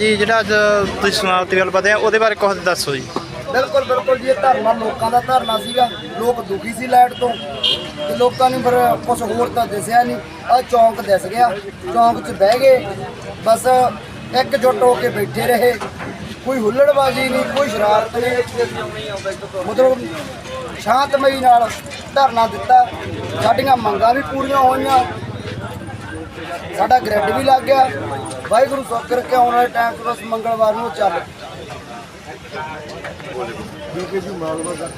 ਜੀ, ਜਿਹੜਾ ਅੱਜ ਤੁਸੀਂ ਸਮਾਪਤੀ ਵੱਲ ਵਧੇ ਆ ਉਹਦੇ ਬਾਰੇ ਕੁਝ ਦੱਸੋ ਜੀ। ਬਿਲਕੁਲ ਬਿਲਕੁਲ ਜੀ, ਇਹ ਧਰਨਾ ਲੋਕਾਂ ਦਾ ਧਰਨਾ ਸੀਗਾ। ਲੋਕ ਦੁਖੀ ਸੀ ਲਾਈਟ ਤੋਂ। ਤੇ ਲੋਕਾਂ ਨੂੰ ਫਿਰ ਕੁਝ ਹੋਰ ਤਾਂ ਦਿਸਿਆ ਨਹੀਂ ਆ ਚੌਂਕ ਦਿਸ ਗਿਆ। ਚੌਂਕ 'ਚ ਬਹਿ ਗਏ। ਬਸ ਇੱਕ ਜੁੱਟ ਹੋ ਕੇ ਬੈਠੇ ਰਹੇ। ਕੋਈ ਹੁੱਲੜਬਾਜ਼ੀ ਨਹੀਂ ਕੋਈ ਸ਼ਰਾਰਤ ਨਹੀਂ ਮਤਲਬ ਸ਼ਾਂਤਮਈ ਨਾਲ ਧਰਨਾ ਦਿੱਤਾ। ਸਾਡੀਆਂ ਮੰਗਾਂ ਵੀ ਪੂਰੀਆਂ ਹੋਈਆਂ। ਸਾਡਾ ਗ੍ਰਿਡ ਵੀ ਲੱਗ ਗਿਆ। ਵਾਹਿਗੁਰੂ ਸ਼ੁਕਰ ਕੇ ਆਉਣ ਵਾਲੇ ਟਾਈਮ 'ਚ ਬਸ ਮੰਗਲਵਾਰ ਨੂੰ ਚੱਲ। ਬੀਕੇ ਜੀ ਮਾਲਵਾ ਦਾ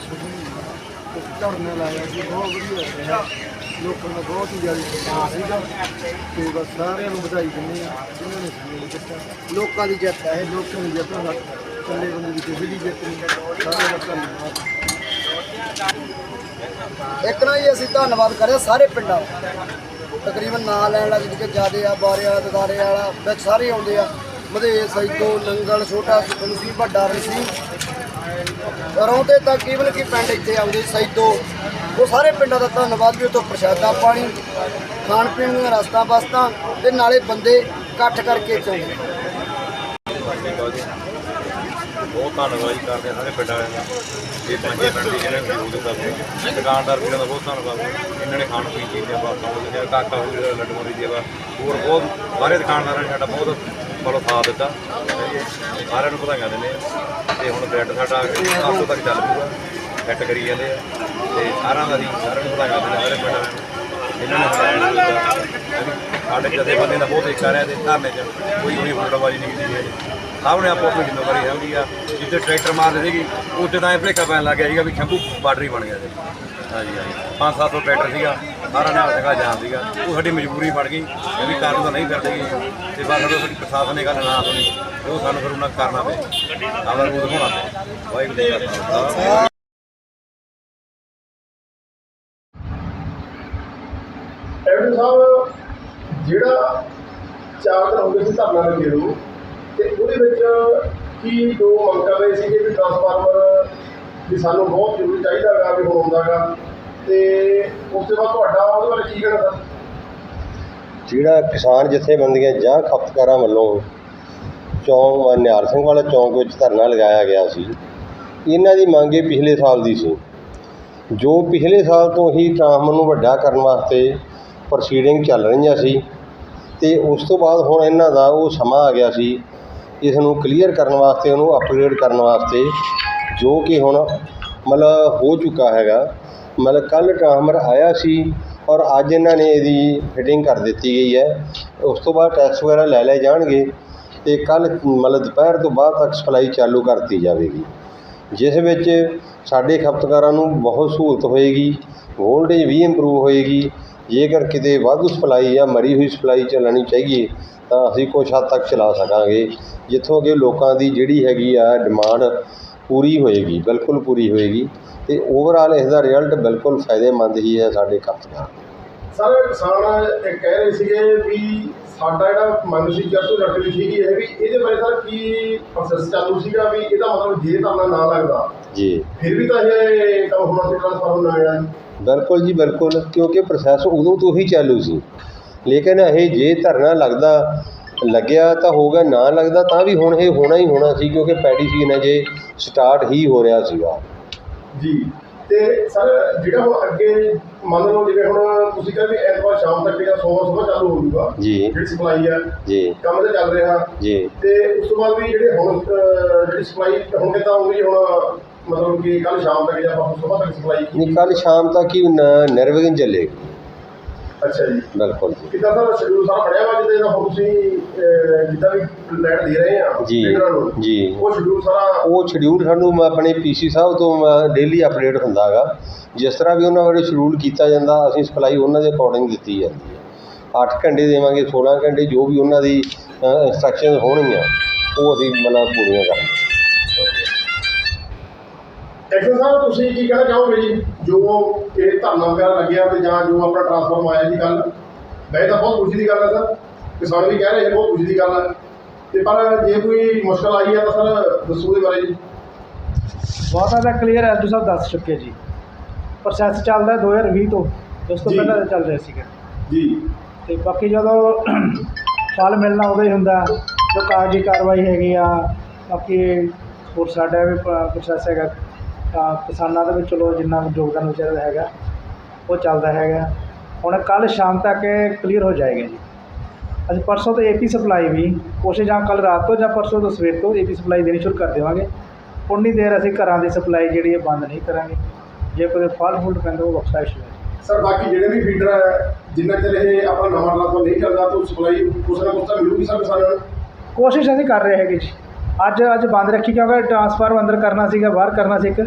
ਧਰਨਾ ਲਾਇਆ ਸੀ ਬਹੁਤ ਵਧੀਆ ਰਿਹਾ। ਲੋਕਾਂ ਦਾ ਬਹੁਤ ਹੀ ਜ਼ਿਆਦਾ ਸਤਿਕਾਰ ਸੀਗਾ। ਤੇ ਬਸ ਸਾਰਿਆਂ ਨੂੰ ਵਧਾਈ ਦਿੰਦੇ ਆ ਜਿਨ੍ਹਾਂ ਨੇ ਸਹਿਯੋਗ ਦਿੱਤਾ। ਲੋਕਾਂ ਦੀ ਜਿੱਤ ਹੈ ਲੋਕਾਂ ਦੀ ਜਿੱਤ ਨਾਲ ਇਕੱਲੇ ਬੰਦੇ ਦੀ ਕਿਸੇ ਦੀ ਜਿੱਤ ਨਹੀਂ ਸਾਰਿਆਂ ਦਾ ਧੰਨਵਾਦ। ਇੱਕ ਨਾ ਹੀ ਅਸੀਂ ਧੰਨਵਾਦ ਕਰਿਆ ਸਾਰੇ ਪਿੰਡਾਂ ਦਾ ਤਕਰੀਬਨ ਨਾਂ ਲੈਣ ਲੱਗ ਜਿੱਕੇ ਜਿਆਦੇ ਆ, ਬਾਰੇ ਵਾਲਾ, ਦਦਾਰੇ ਵਾਲਾ, ਵਿੱਚ ਸਾਰੇ ਆਉਂਦੇ ਆ। ਮਧੇ ਸੈਦੋ ਨੰਗਲ ਛੋਟਾ ਸੁਖਨ ਵੱਡਾ ਰਸੀ ਰੌਂਦੇ ਤੱਕ ਈਵਨ ਕਿ ਪਿੰਡ ਇੱਥੇ ਆਉਂਦੇ ਸੈਦੋ ਉਹ ਸਾਰੇ ਪਿੰਡਾਂ ਦਾ ਧੰਨਵਾਦ ਵੀ ਉਤੋਂ ਪ੍ਰਸ਼ਾਦਾ ਪਾਣੀ, ਖਾਣ ਪੀਣ ਦੀਆਂ ਰਸਤਾ ਬਸਤਾਂ ਤੇ ਨਾਲੇ ਬੰਦੇ ਇਕੱਠ ਕਰਕੇ ਚਾਉਂਦੇ ਬਹੁਤ ਧੰਨਵਾਦ ਜੀ ਕਰਦੇ ਹਾਂ ਸਾਰੇ ਪਿੰਡ ਵਾਲਿਆਂ ਦਾ। ਇਹ ਪੰਜੇ ਪਿੰਡ ਦੀ ਜਿਹੜੇ ਮੌਜੂਦ ਕਰਦੇ ਦੁਕਾਨਦਾਰ ਵੀਰਾਂ ਦਾ ਬਹੁਤ ਧੰਨਵਾਦ। ਇਹਨਾਂ ਨੇ ਖਾਣ ਪੀਣ ਦੀ ਸੇਵਾ ਬਹੁਤ ਵਧੀਆ ਕਾਕਾ ਹੋਰੀ ਦਾ ਲੱਡੂ ਦੀ ਸੇਵਾ ਹੋਰ ਬਹੁਤ ਸਾਰੇ ਦੁਕਾਨਦਾਰਾਂ ਨੇ ਸਾਡਾ ਬਹੁਤ ਬੜਾ ਸਾਥ ਦਿੱਤਾ। ਸਾਰਿਆਂ ਨੂੰ ਵਧਾਈਆਂ ਦਿੰਦੇ ਆ ਤੇ ਹੁਣ ਬ੍ਰੈਡ ਸਾਡਾ 800 ਤੱਕ ਚੱਲ ਪੂਗਾ ਸੈੱਟ ਕਰੀ ਜਾਂਦੇ ਆ। ਤੇ ਸਾਰਿਆਂ ਦਾ ਅਸੀਂ ਸਾਰਿਆਂ ਨੂੰ ਵਧਾਈਆਂ ਦਿੰਦੇ ਹਾਂ ਸਾਰੇ ਪਿੰਡ ਵਾਲਿਆਂ ਇਹਨਾਂ ਨੇ ਸਾਡਾ ਸਾਡੇ ਜਥੇਬੰਦੀ ਦਾ ਬਹੁਤ ਹਿੱਸਾ ਰਿਹਾ ਤੇ ਧਰਨੇ 'ਚ ਕੋਈ ਕੋਈ ਹੁਲੜਬਾਜ਼ੀ ਨਹੀਂ ਕੀਤੀ ਹੈ ਸਭ ਨੇ ਆਪੋ ਆਪਣੀ ਜ਼ਿੰਮੇਵਾਰੀ ਹੈਗੀ ਆ, ਜਿੱਥੇ ਟਰੈਕਟਰ ਮਾਰਦੇ ਸੀਗੀ, ਉੱਥੇ ਤਾਂ ਇਹ ਭਲੇਖਾ ਪੈਣ ਲੱਗ ਗਿਆ ਸੀਗਾ ਵੀ ਸ਼ੰਭੂ ਬਾਰਡਰ ਹੀ ਬਣ ਗਿਆ ਸੀ ਹਾਂਜੀ ਹਾਂਜੀ। 5-700 ਟਰੈਕਟਰ ਸੀਗਾ, ਸਾਰਾ ਨਾਲ ਜਗ੍ਹਾ ਜਾਮ ਸੀਗਾ। ਉਹ ਸਾਡੀ ਮਜਬੂਰੀ ਬਣ ਗਈ, ਇਹ ਵੀ ਕਾਰਨ ਤਾਂ ਨਹੀਂ ਕਰਦੇ ਤੇ ਬਸ ਜਦੋਂ ਸਾਡੀ ਪ੍ਰਸ਼ਾਸਨ ਨੇ ਗੱਲ ਨਾ ਸੁਣੀ ਉਹ ਸਾਨੂੰ ਫਿਰ ਉਹਨਾਂ ਕਰਨਾ ਪਿਆ ਆਪਦਾ ਰੂਲ ਦਿਖਾਉਣਾ ਪਿਆ। ਵਾਹਿਗੁਰੂ ਜੀ ਕਾ ਖਾਲਸਾ। ਸਾਹਿਬ, ਜਿਹੜਾ ਚਾਰ ਦਿਨ ਹੋ ਗਏ ਸੀ ਧਰਨਾ ਲੱਗੇ ਨੂੰ ਤੇ ਉਹਦੇ ਵਿੱਚ ਕੀ ਜੋ ਮੰਗ ਕਰ ਰਹੇ ਸੀਗੇ ਵੀ ਟਰਾਂਸਫਾਰਮਰ ਵੀ ਸਾਨੂੰ ਬਹੁਤ ਜ਼ਰੂਰੀ ਚਾਹੀਦਾ ਗਾ ਵੀ ਹੁਣ ਆਉਂਦਾਗਾ ਤੇ ਉਸ ਤੋਂ ਬਾਅਦ ਤੁਹਾਡਾ ਉਹਦੇ ਬਾਰੇ ਕੀ ਕਹਿਣਾ ਸਰ? ਜਿਹੜਾ ਕਿਸਾਨ ਜਥੇਬੰਦੀਆਂ ਜਾਂ ਖਪਤਕਾਰਾਂ ਵੱਲੋਂ ਚੌਂਕ ਨਿਹਾਰ ਸਿੰਘ ਵਾਲਾ ਚੌਂਕ ਵਿੱਚ ਧਰਨਾ ਲਗਾਇਆ ਗਿਆ ਸੀ, ਇਹਨਾਂ ਦੀ ਮੰਗ ਇਹ ਪਿਛਲੇ ਸਾਲ ਦੀ ਸੀ। ਜੋ ਪਿਛਲੇ ਸਾਲ ਤੋਂ ਹੀ ਟਰਾਂਸਫਾਰਮਰ ਨੂੰ ਵੱਡਾ ਕਰਨ ਵਾਸਤੇ ਪ੍ਰੋਸੀਡਿੰਗ ਚੱਲ ਰਹੀਆਂ ਸੀ ਤੇ ਉਸ ਤੋਂ ਬਾਅਦ ਹੁਣ ਇਹਨਾਂ ਦਾ ਉਹ ਸਮਾਂ ਆ ਗਿਆ ਸੀ ਇਸ ਨੂੰ ਕਲੀਅਰ ਕਰਨ ਵਾਸਤੇ, ਉਹਨੂੰ ਅਪਗ੍ਰੇਡ ਕਰਨ ਵਾਸਤੇ ਜੋ ਕਿ ਹੁਣ ਮਤਲਬ ਹੋ ਚੁੱਕਾ ਹੈਗਾ। ਮਤਲਬ ਕੱਲ ਟਰਾਂਸਫਾਰਮਰ ਆਇਆ ਸੀ ਔਰ ਅੱਜ ਇਹਨਾਂ ਨੇ ਇਹਦੀ ਫਿਟਿੰਗ ਕਰ ਦਿੱਤੀ ਗਈ ਹੈ। ਉਸ ਤੋਂ ਬਾਅਦ ਟੈਸਟ ਵਗੈਰਾ ਲੈ ਲਏ ਜਾਣਗੇ ਤੇ ਕੱਲ ਮਤਲਬ ਦੁਪਹਿਰ ਤੋਂ ਬਾਅਦ ਤੱਕ ਸਪਲਾਈ ਚਾਲੂ ਕਰ ਦਿੱਤੀ ਜਾਵੇਗੀ। ਜਿਸ ਵਿੱਚ ਸਾਡੇ ਖਪਤਕਾਰਾਂ ਨੂੰ ਬਹੁਤ ਸਹੂਲਤ ਹੋਏਗੀ ਵੋਲਟੇਜ ਵੀ ਇੰਪਰੂਵ ਹੋਏਗੀ। ਜੇਕਰ ਕਿਤੇ ਵਾਧੂ ਸਪਲਾਈ ਜਾਂ ਮਰੀ ਹੋਈ ਸਪਲਾਈ ਚੱਲਣੀ ਚਾਹੀਏ ਤਾਂ ਅਸੀਂ ਕੁਛ ਹੱਦ ਤੱਕ ਚਲਾ ਸਕਾਂਗੇ। ਜਿੱਥੋਂ ਕਿ ਲੋਕਾਂ ਦੀ ਜਿਹੜੀ ਹੈਗੀ ਆ ਡਿਮਾਂਡ ਪੂਰੀ ਹੋਏਗੀ ਬਿਲਕੁਲ ਪੂਰੀ ਹੋਏਗੀ ਤੇ ਓਵਰਆਲ ਇਸ ਦਾ ਰਿਜ਼ਲਟ ਬਿਲਕੁਲ ਫਾਇਦੇਮੰਦ ਹੀ ਹੈ ਸਾਡੇ ਖਪਤਕਾਰ ਸਰ ਕਿਸਾਨ ਇਹ ਕਹਿ ਰਹੇ ਸੀਗੇ ਵੀ ਸਾਡਾ ਜਿਹੜਾ ਮੰਗ ਸੀ ਜਦ ਤੋਂ ਰੱਖੀ ਸੀਗੀ ਇਹ ਵੀ ਇਹਦੇ ਬਾਰੇ ਸਰ ਕੀ ਪ੍ਰੋਸੈਸ ਚਾਲੂ ਸੀਗਾ ਵੀ ਇਹਦਾ ਮਤਲਬ ਜੇ ਧਰਨਾ ਨਾ ਲੱਗਦਾ। ਜੀ। ਫਿਰ ਵੀ ਤਾਂ ਇਹ ਕੰਮ ਹੋਣਾ ਸੀ ਟ੍ਰਾਂਸਫਾਰਮਰ ਨਾ ਆਇਆ। ਬਿਲਕੁਲ ਜੀ ਬਿਲਕੁਲ ਕਿਉਂਕਿ ਪ੍ਰੋਸੈਸ ਉਦੋਂ ਤੋਂ ਹੀ ਚਾਲੂ ਸੀ। ਲੇਕਿਨ ਇਹ ਜੇ ਧਰਨਾ ਲੱਗਦਾ ਲੱਗਿਆ ਤਾਂ ਹੋਗਾ ਨਾ ਲੱਗਦਾ ਤਾਂ ਵੀ ਹੁਣ ਇਹ ਹੋਣਾ ਹੀ ਹੋਣਾ ਸੀ ਕਿਉਂਕਿ ਪੈਡੀ ਸੀਜ਼ਨ ਅਜੇ ਸਟਾਰਟ ਹੀ ਹੋ ਰਿਹਾ ਸੀਗਾ। ਜੀ ਤੇ ਸਰ ਜਿਹੜਾ ਹੁਣ ਅੱਗੇ ਮੰਨ ਲਓ ਜਿਵੇਂ ਹੁਣ ਤੁਸੀਂ ਕਹਿੰਦੇ ਵੀ ਐਤਵਾਰ ਸ਼ਾਮ ਤੱਕ ਜਾਂ ਸੋਮਵਾਰ ਸਵੇਰ ਚਾਲੂ ਹੋ ਜਾਊਗਾ ਜੀ। ਜਿਹੜੀ ਸਪਲਾਈ ਆ ਜੀ। ਕੰਮ ਤੇ ਚੱਲ ਰਿਹਾ। ਜੀ। ਤੇ ਉਸ ਤੋਂ ਬਾਅਦ ਵੀ ਜਿਹੜੇ ਹੁਣ ਅਹ, ਜਿਹੜੀ ਸਪਲਾਈ ਹੁਣ ਕਿੱਦਾਂ ਹੋਊਗੀ ਹੁਣ ਮਤਲਬ ਕਿ ਕੱਲ ਸ਼ਾਮ ਤੱਕ ਜਾਂ ਪਰਸੋਂ ਸਵੇਰ ਤੱਕ ਸਪਲਾਈ? ਨਹੀਂ ਕੱਲ ਸ਼ਾਮ ਤੱਕ ਹੀ ਨ- ਨਿਰਵਿਘਨ ਚੱਲੇਗੀ। ਅੱਛਾ ਜੀ। ਬਿਲਕੁਲ ਜੀ। ਕਿੱਦਾਂ ਸਰ ਸ਼ਡਿਊਲ ਸਾਰਾ ਬਣਿਆ ਵਾ ਜਿੱਦਾਂ ਹੁਣ ਤੁਸੀਂ ਅਹ, ਜਿੱਦਾਂ ਵੀ ਲਾਈਟ ਦੇ ਰਹੇ ਆ ਜੀ ਟੈਂਡਰਾਂ ਨੂੰ? ਜੀ। ਉਹ ਸ਼ਡਿਊਲ ਸਾਰਾ ਉਹ ਸ਼ਡਿਊਲ ਸਾਨੂੰ ਮ- ਆਪਣੇ ਪੀਸੀ ਸਾਹਿਬ ਤੋਂ ਡੇਲੀ ਅਪਡੇਟ ਹੁੰਦਾ ਹੈਗਾ। ਜਿਸ ਤਰ੍ਹਾਂ ਵੀ ਉਹਨਾਂ ਵੱਲੋਂ ਸ਼ਡਿਊਲ ਕੀਤਾ ਜਾਂਦਾ ਅਸੀਂ ਸਪਲਾਈ ਉਹਨਾਂ ਦੇ ਅਕੋਰਡਿੰਗ ਦਿੱਤੀ ਜਾਂਦੀ ਹੈ। 8 ਘੰਟੇ ਦੇਵਾਂਗੇ 16 ਘੰਟੇ ਜੋ ਵੀ ਉਹਨਾਂ ਦੀ ਇੰਸਟਰਕਸ਼ਨ ਹੋਣਗੀਆਂ ਉਹ ਅਸੀਂ ਮਤਲਬ ਪੂਰੀਆਂ ਕਰਾਂਗੇ। ਐਕਸ਼ਨ ਸਾਹਿਬ ਤੁਸੀਂ ਕੀ ਕਹਿਣਾ ਚਾਹੋਗੇ ਜੀ? ਜੋ ਇਹ ਧਰਨਾ ਵਗੈਰਾ ਲੱਗਿਆ ਤੇ ਜਾਂ ਜੋ ਆਪਣਾ ਟ੍ਰਾਂਸਫਾਰਮ ਆਇਆ ਜੀ ਕੱਲ ਵੈਸੇ ਤਾਂ ਬਹੁਤ ਖੁਸ਼ੀ ਦੀ ਗੱਲ ਹੈ ਸਰ ਕਿਸਾਨ ਵੀ ਕਹਿ ਰਹੇ ਨੇ ਬਹੁਤ ਖੁਸ਼ੀ ਦੀ ਗੱਲ ਹੈ ਤੇ ਪਰ ਜੇ ਕੋਈ ਮੁਸ਼ਕਲ ਆਈ ਹੈ ਤਾਂ ਸਰ ਦੱਸੋ ਉਹਦੇ ਬਾਰੇ ਜੀ। ਬਹੁਤਾ ਤਾਂ ਕਲੀਅਰ ਐਲਟੂ ਸਾਹਿਬ ਦੱਸ ਚੁੱਕੇ ਜੀ। ਪ੍ਰੋਸੈਸ ਚੱਲਦਾ 2020 ਤੋਂ ਉਸ ਤੋਂ। ਪਹਿਲਾਂ ਤਾਂ ਚੱਲ ਰਿਹਾ ਸੀਗਾ। ਜੀ। ਤੇ ਬਾਕੀ ਜਦੋਂ ਫਲ ਮਿਲਣਾ ਉਦੋਂ ਹੀ ਹੁੰਦਾ ਜੋ ਕਾਗਜ਼ੀ ਕਾਰਵਾਈ ਹੈਗੀ ਆ ਬਾਕੀ ਹੋਰ ਸਾਡਾ ਵੀ ਪ੍ਰੋਸੈਸ ਹੈਗਾ। ਕਿਸਾਨਾਂ ਦੇ ਵਿੱਚ ਚਲੋ ਜਿੰਨਾ ਯੋਗਦਾਨ ਵਿਚਾਰਾ ਦਾ ਹੈਗਾ ਉਹ ਚੱਲਦਾ ਹੈਗਾ। ਹੁਣ ਕੱਲ ਸ਼ਾਮ ਤੱਕ ਇਹ ਕਲੀਅਰ ਹੋ ਜਾਏਗਾ ਜੀ। ਅਸੀਂ ਪਰਸੋਂ ਤੋਂ ਏਪੀ ਸਪਲਾਈ ਵੀ ਕੋਸ਼ਿਸ਼ ਜਾਂ ਕੱਲ ਰਾਤ ਤੋਂ ਜਾਂ ਪਰਸੋਂ ਤੋਂ ਸਵੇਰ ਤੋਂ ਏਪੀ ਸਪਲਾਈ ਦੇਣੀ ਸ਼ੁਰੂ ਕਰ ਦੇਵਾਂਗੇ। ਉਨੀ ਦੇਰ ਅਸੀਂ ਘਰਾਂ ਦੀ ਸਪਲਾਈ ਜਿਹੜੀ ਹੈ ਬੰਦ ਨਹੀਂ ਕਰਾਂਗੇ। ਜੇ ਕੋਈ ਫਲ ਫੁੱਲ ਪੈਂਦਾ ਉਹ ਬਖਸ਼ਾਇਸ਼ ਹੈ। ਸਰ ਬਾਕੀ ਜਿਹੜੇ ਵੀ ਫੀਡਰ ਹੈ ਜਿੰਨਾ ਚਿਰ ਇਹ ਆਪਣਾ ਨਵਾਂ ਟਰਾਂਸਫਰ ਨਹੀਂ ਚੱਲਦਾ ਤਾਂ ਸਪਲਾਈ ਕੁਛ ਨਾ ਕੁਛ ਤਾਂ ਮਿਲੂਗੀ ਸਰ ਕਿਸਾਨਾਂ ਨੂੰ? ਕੋਸ਼ਿਸ਼ ਅਸੀਂ ਕਰ ਰਹੇ ਹੈਗੇ ਜੀ। ਅੱਜ ਅੱਜ ਬੰਦ ਰੱਖੀ ਕਿਉਂਕਿ ਟਰਾਂਸਫਾਰਮ ਅੰਦਰ ਕਰਨਾ ਸੀਗਾ ਬਾਹਰ ਕਰਨਾ ਸੀ ਇੱਕ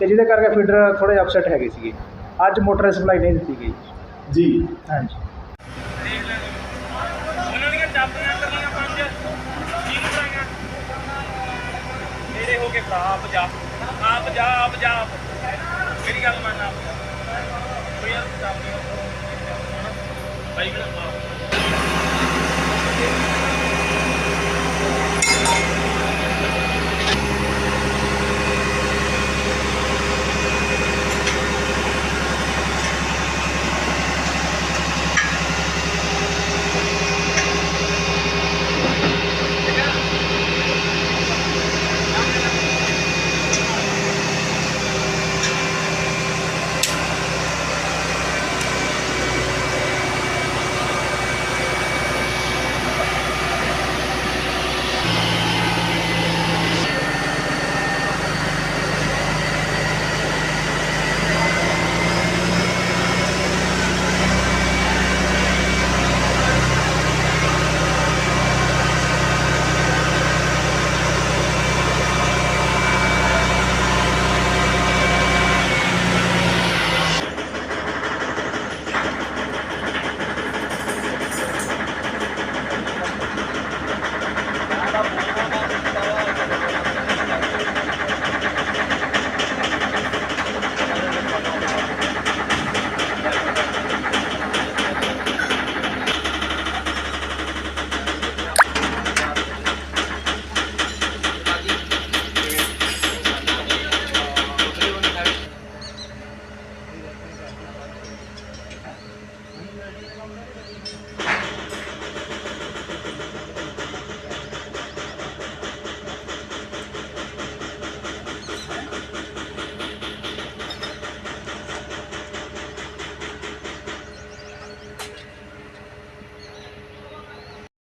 ਤੇ ਜਿਹਦੇ ਕਰਕੇ ਫੀਡਰ ਥੋੜੇ ਅਪਸੈਟ ਹੈਗੇ ਸੀਗੇ। ਅੱਜ ਮੋਟਰ ਸਪਲਾਈ ਨਹੀਂ ਦਿੱਤੀ ਗਈ। ਜੀ। ਹਾਂਜੀ। ਉਹਨਾਂ ਦੀਆਂ ਚਾਬੀਆਂ ਕਰਨੀਆਂ ਪੰਜ ਕੀ ਕਰਾਂਗਾ ਮੇਰੇ ਹੋ ਕੇ ਭਰਾ ਆਪ ਜਾ। ਆਪ ਜਾ ਆਪ ਜਾ। ਮੇਰੀ ਗੱਲ ਮੰਨ ਆਪ ਜਾ। ਕੋਈ ਯਾਰ ਚਾਬੀਆਂ ਭਾਈ ਕਿਹੜਾ